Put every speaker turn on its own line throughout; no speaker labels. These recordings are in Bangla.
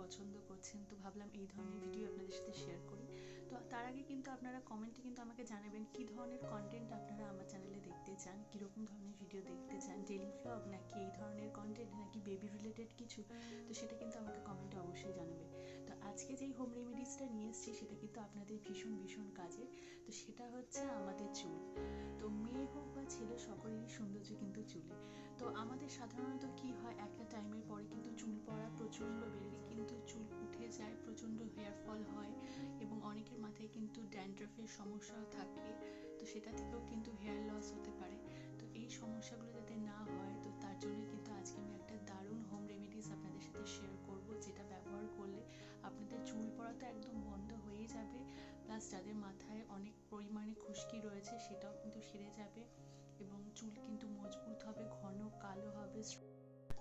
পছন্দ করছেন, তো ভাবলাম এই ধরনের ভিডিও আপনাদের সাথে শেয়ার করি। তো তার আগে কিন্তু আপনারা কমেন্টে কিন্তু আমাকে জানাবেন, কি ধরনের কন্টেন্ট আপনারা আমার চ্যানেলে দেখতে চান? কীরকম ধরনের ভিডিও দেখতে চান? ডেলি ভ্লগ নাকি এই ধরনের কন্টেন্ট নাকি বেবি রিলেটেড কিছু? তো সেটা কিন্তু আমাকে কমেন্টে অবশ্যই জানাবেন। আজকে যেই হোম রেমেডিসটা নিয়ে এসেছি, সেটা কিন্তু আপনাদের ভীষণ ভীষণ কাজে তো সেটা হচ্ছে আমাদের চুল। তো মেয়ে হোক বা ছেলে, সকলেরই সৌন্দর্য কিন্তু চুলে। তো আমাদের সাধারণত কি হয়, একটা টাইমের পরে কিন্তু চুল পড়া প্রচণ্ড বেড়ে কিন্তু চুল উঠে যায়, প্রচণ্ড হেয়ার ফল হয় এবং অনেকের মাথায় কিন্তু ড্যান্ড্রফের সমস্যাও থাকে। তো সেটা থেকেও কিন্তু হেয়ার লস হতে পারে। তো এই সমস্যাগুলো যাতে না হয়, তো তার জন্য কিন্তু আজকে আমি একটা দারুণ হোম রেমেডিস আপনাদের সাথে শেয়ার করব, যেটা ব্যবহার করলে প্লাস যাদের মাথায় অনেক পরিমাণে খুশকি রয়েছে, সেটাও কিন্তু সেরে যাবে এবং চুল কিন্তু মজবুত হবে, ঘন, কালো হবে।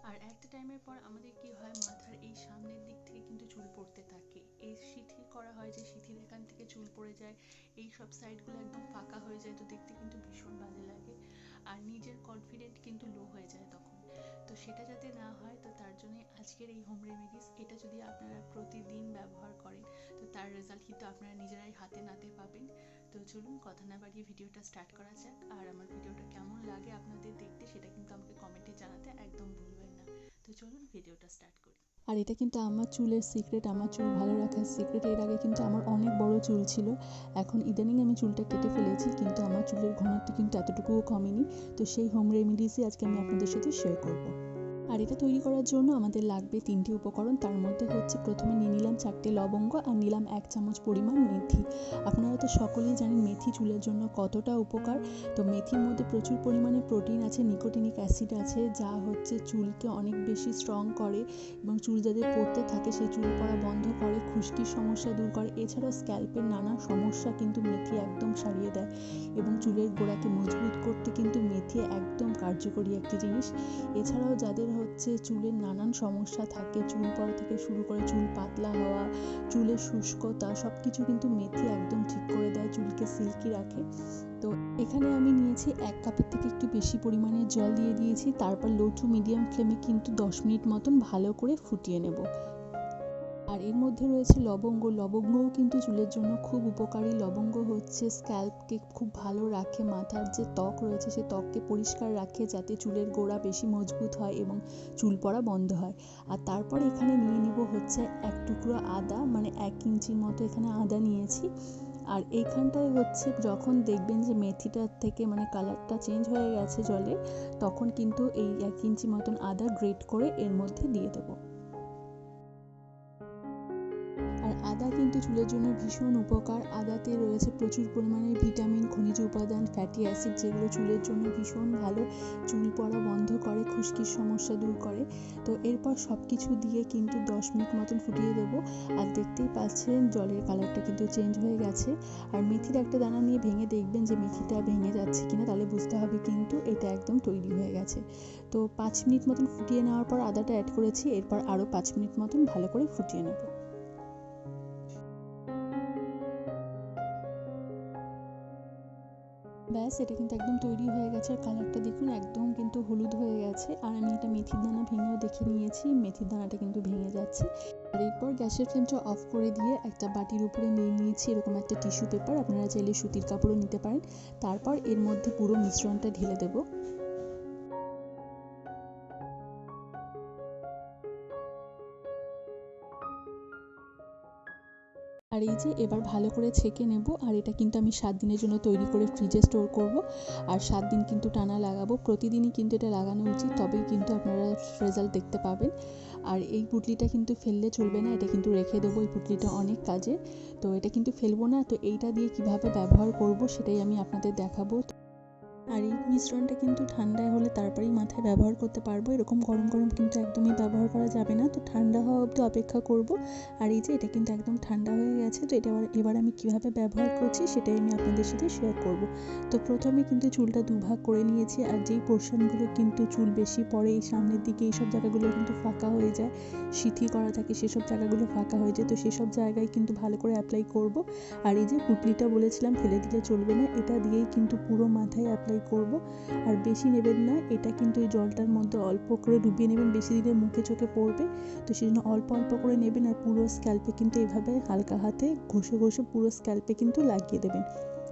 আর একটা টাইমের পর আমাদের কি হয়, মাথার এই সামনের দিক থেকে কিন্তু চুল পড়তে থাকে। এই শিথিল করা হয় যে শিথিল এখান থেকে চুল পড়ে যায়, এই সব সাইডগুলো একদম ফাঁকা হয়ে যায়, তো দেখতে কিন্তু ভীষণ বাজে লাগে। আর নিজের কনফিডেন্ট কিন্তু লো হয়ে যায় তখন। তো সেটা যাতে না হয়, তো তার জন্য আজকের এই হোম রেমেডিস এটা যদি আপনারা প্রতিদিন রেজাল্ট কিন্তু আপনারা নিজেরাই হাতে নাতে পাবেন। তো চলুন কথা না বাড়িয়ে ভিডিওটা স্টার্ট করা যাক। আর আমার ভিডিওটা কেমন লাগে আপনাদের দেখতে সেটা কিন্তু আমাকে কমেন্টে জানাতে একদম ভুলবেন না। তো চলুন ভিডিওটা স্টার্ট করি।
আর এটা কিন্তু আমার চুলের সিক্রেট আমার চুল ভালো রাখার সিক্রেট এর আগে কিন্তু আমার অনেক বড় চুল ছিল। এখন ইদানিং আমি চুলটা কেটে ফেলেছি, কিন্তু আমার চুলের ঘনত্ব কিন্তু এতটুকুও কমেনি। তো সেই হোম রেমেডিসই আজকে আমি আপনাদের সাথে শেয়ার করব। আর এটা তৈরি করার জন্য আমাদের লাগবে তিনটি উপকরণ। তার মধ্যে হচ্ছে প্রথমে নিয়ে নিলাম চারটে লবঙ্গ আর নিলাম এক চামচ পরিমাণ মেথি। আপনারা তো সকলেই জানেন মেথি চুলের জন্য কতটা উপকার। তো মেথির মধ্যে প্রচুর পরিমাণে প্রোটিন আছে, নিকোটিনিক অ্যাসিড আছে, যা হচ্ছে চুলকে অনেক বেশি স্ট্রং করে এবং চুল যাদের পড়তে থাকে, সেই চুল পড়া বন্ধ করে খুশকির সমস্যা দূর করে। এছাড়াও স্ক্যাল্পের নানা সমস্যা কিন্তু মেথি একদম সারিয়ে দেয় এবং চুলের গোড়াকে মজবুত করতে কিন্তু মেথি একদম কার্যকরী একটি জিনিস। এছাড়াও যাদের হচ্ছে চুলের নানান সমস্যা থাকে, চুল পড়া থেকে শুরু করে চুল পাতলা হওয়া, চুলের শুষ্কতা সব কিছু কিন্তু মেথি একদম ঠিক করে দেয়, চুলকে সিল্কি রাখে। তো এখানে আমি নিয়েছি এক কাপের থেকে একটু বেশি পরিমাণে জল দিয়ে দিয়েছি। তারপর লো টু মিডিয়াম ফ্লেমে কিন্তু দশ মিনিট মতন ভালো করে ফুটিয়ে নেব। আর এর মধ্যে রয়েছে লবঙ্গ। লবঙ্গও কিন্তু চুলের জন্য খুব উপকারী। লবঙ্গ হচ্ছে স্ক্যাল্পকে খুব ভালো রাখে মাথার যে ত্বক রয়েছে, সে ত্বককে পরিষ্কার রাখে যাতে চুলের গোড়া বেশি মজবুত হয় এবং চুল পড়া বন্ধ হয়। আর তারপর এখানে নিয়ে নিব হচ্ছে এক টুকরো আদা মানে এক ইঞ্চির মতো এখানে আদা নিয়েছি। আর এইখানটায় হচ্ছে যখন দেখবেন যে মেথিটার থেকে মানে কালারটা চেঞ্জ হয়ে গেছে জলে, তখন কিন্তু এই এক ইঞ্চি মতন আদা গ্রেট করে এর মধ্যে দিয়ে দেবো। আদা কিন্তু চুলের জন্য ভীষণ উপকার। আদাতে রয়েছে প্রচুর পরিমাণে ভিটামিন, খনিজ উপাদান, ফ্যাটি অ্যাসিড যেগুলো চুলের জন্য ভীষণ ভালো। চুল পড়া বন্ধ করে, খুশকির সমস্যা দূর করে। তো এরপর সব কিছু দিয়ে কিন্তু দশ মিনিট মতন ফুটিয়ে দেবো। আর দেখতেই পাচ্ছেন, জলের কালারটা কিন্তু চেঞ্জ হয়ে গেছে। আর মেথির একটা দানা নিয়ে ভেঙে দেখবেন যে মেথিটা ভেঙে যাচ্ছে কিনা, তাহলে বুঝতে হবে কিন্তু এটা একদম তৈরি হয়ে গেছে। তো পাঁচ মিনিট মতন ফুটিয়ে নেওয়ার পর আদাটা অ্যাড করেছি, এরপর আরও পাঁচ মিনিট মতন ভালো করে ফুটিয়ে নেব। ব্যাস, এটা কিন্তু একদম তৈরি হয়ে গেছে। আর কালারটা দেখুন, একদম কিন্তু হলুদ হয়ে গেছে। আর আমি এটা মেথির দানা ভেঙেও দেখে নিয়েছি। মেথির দানাটা কিন্তু ভেঙে যাচ্ছে। আর এরপর গ্যাসের ফ্লেমটা অফ করে দিয়ে একটা বাটির উপরে নিয়ে নিয়েছি এরকম একটা টিস্যু পেপার। আপনারা চাইলে সুতির কাপড়ও নিতে পারেন। তারপর এর মধ্যে পুরো মিশ্রণটা ঢেলে দেবো। আর এই যে এবার ভালো করে ছেঁকে নেব, আর এটা কিন্তু আমি সাত দিনের জন্য তৈরি করে ফ্রিজে স্টোর করব। আর সাত দিন কিন্তু টানা লাগাবো, প্রতিদিনই কিন্তু এটা লাগানো উচিত, তবেই কিন্তু আপনারা রেজাল্ট দেখতে পাবেন। আর এই পুটলিটা কিন্তু ফেললে চলবে না, এটা কিন্তু রেখে দেবো, এই পুটলিটা অনেক কাজে তো এটা কিন্তু ফেলব না, তো এইটা দিয়ে কীভাবে ব্যবহার করব সেটাই আমি আপনাদের দেখাবো। আর এই মিশ্রণটা কিন্তু ঠান্ডায় হলে তারপরেই মাথায় ব্যবহার করতে পারব। এরকম গরম গরম কিন্তু একদমই ব্যবহার করা যাবে না। তো ঠান্ডা হওয়া অবধি অপেক্ষা করব। আর এই যে এটা কিন্তু একদম ঠান্ডা হয়ে গেছে, তো এটা এবার আমি কীভাবে ব্যবহার করছি সেটাই আমি আপনাদের সাথে শেয়ার করব। তো প্রথমে কিন্তু চুলটা দুভাগ করে নিয়েছি আর যেই পোর্শনগুলো কিন্তু চুল বেশি পড়ে, এই সামনের দিকে এইসব জায়গাগুলো কিন্তু ফাঁকা হয়ে যায়, সিথি করা থাকে সেসব জায়গাগুলো ফাঁকা হয়ে যায়, তো সেসব জায়গায় কিন্তু ভালো করে অ্যাপ্লাই করব। আর এই যে পুটলিটা বলেছিলাম, ফেলে দিলে চলবে না, এটা দিয়েই কিন্তু পুরো মাথায় অ্যাপ্লাই অ্যাপ্লাই করব। আর বেশি নেবেন না, এটা কিন্তু এই জলটার মধ্যে অল্প করে ডুবিয়ে নেবেন, বেশি দিনের মুখে চোখে পড়বে। তো সেই জন্য অল্প অল্প করে নেবেন আর পুরো স্ক্যাল্পে কিন্তু এভাবে হালকা হাতে ঘষে ঘষে পুরো স্ক্যাল্পে কিন্তু লাগিয়ে দেবেন।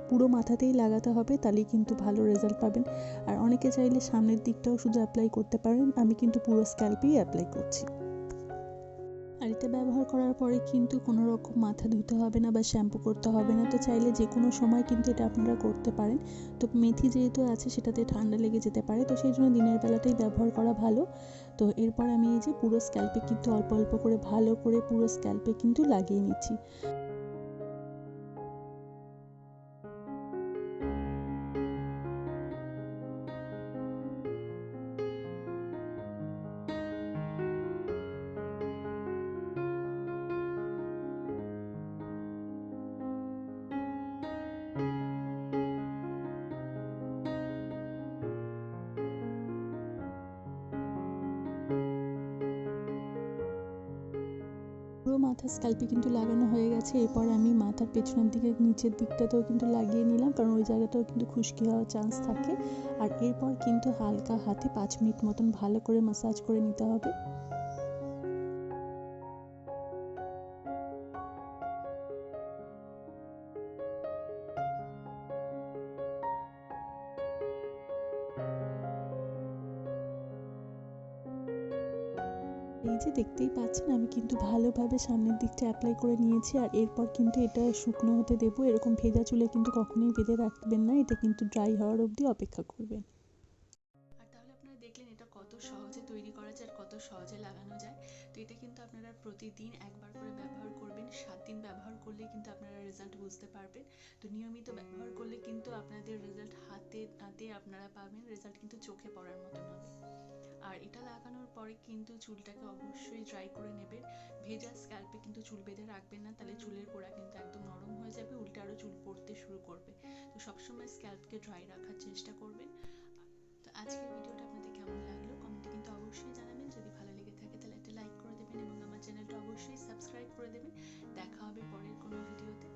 পুরো মাথাতেই লাগাতে হবে, তাহলেই কিন্তু ভালো রেজাল্ট পাবেন। আর অনেকে চাইলে সামনের দিকটাও শুধু অ্যাপ্লাই করতে পারেন, আমি কিন্তু পুরো স্ক্যাল্পেই অ্যাপ্লাই করছি। এটা ব্যবহার করার পরে কিন্তু কোনো রকম মাথা ধুতে হবে না বা শ্যাম্পু করতে হবে না। তো চাইলে যে কোনো সময় কিন্তু এটা আপনারা করতে পারেন। তো মেথি যেহেতু আছে, সেটাতে ঠান্ডা লেগে যেতে পারে। তো সেই জন্য দিনের বেলাটাই ব্যবহার করা ভালো। তো এরপর আমি এই যে পুরো স্ক্যাল্পে কিন্তু অল্প অল্প করে ভালো করে পুরো স্ক্যাল্পে কিন্তু লাগিয়ে নিচ্ছি। স্ক্যাল্পে কিন্তু লাগানো হয়ে গেছে। এরপর আমি মাথার পেছনের দিকে, নিচের দিকটাতেও কিন্তু লাগিয়ে নিলাম, কারণ ওই জায়গাটাও কিন্তু খুশকি হওয়ার চান্স থাকে। আর এরপর কিন্তু হালকা হাতে পাঁচ মিনিট মতন ভালো করে মাসাজ করে নিতে হবে। এই যে দেখতেই পাচ্ছেন, আমি কিন্তু ভালোভাবে সামনের দিকটা অ্যাপ্লাই করে নিয়েছি আর এরপর কিন্তু এটা শুকনো হতে দেবো। এরকম ভেজা চুলে কিন্তু কখনোই বেঁধে রাখবেন না, এটা কিন্তু ড্রাই হওয়ার অবধি অপেক্ষা করবেন।
আর তাহলে আপনারা দেখলেন এটা কত সহজে তৈরি করা যায় আর কত সহজে তো এটা কিন্তু আপনারা প্রতিদিন একবার করে ব্যবহার করবেন। সাত দিন ব্যবহার করলে কিন্তু আপনারা রেজাল্ট বুঝতে পারবেন। তো নিয়মিত ব্যবহার করলে কিন্তু আপনাদের রেজাল্ট হাতে হাতে আপনারা পাবেন। রেজাল্ট কিন্তু চোখে পড়ার মতন হবে আর এটা লাগানোর পরে কিন্তু চুলটাকে অবশ্যই ড্রাই করে নেবেন। ভেজা স্ক্যাল্পে কিন্তু চুল বেঁধে রাখবেন না। তাহলে চুলের গোড়া কিন্তু একদম নরম হয়ে যাবে, উল্টে আরও চুল পড়তে শুরু করবে। তো সবসময় স্ক্যাল্পকে ড্রাই রাখার চেষ্টা করবেন। তো আজকের ভিডিওটা আপনাদের কেমন লাগল? কমেন্টে কিন্তু অবশ্যই জানাবেন। যদি ভালো এবং আমার চ্যানেলটা অবশ্যই সাবস্ক্রাইব করে দেবেন। দেখা হবে পরের কোনো ভিডিওতে।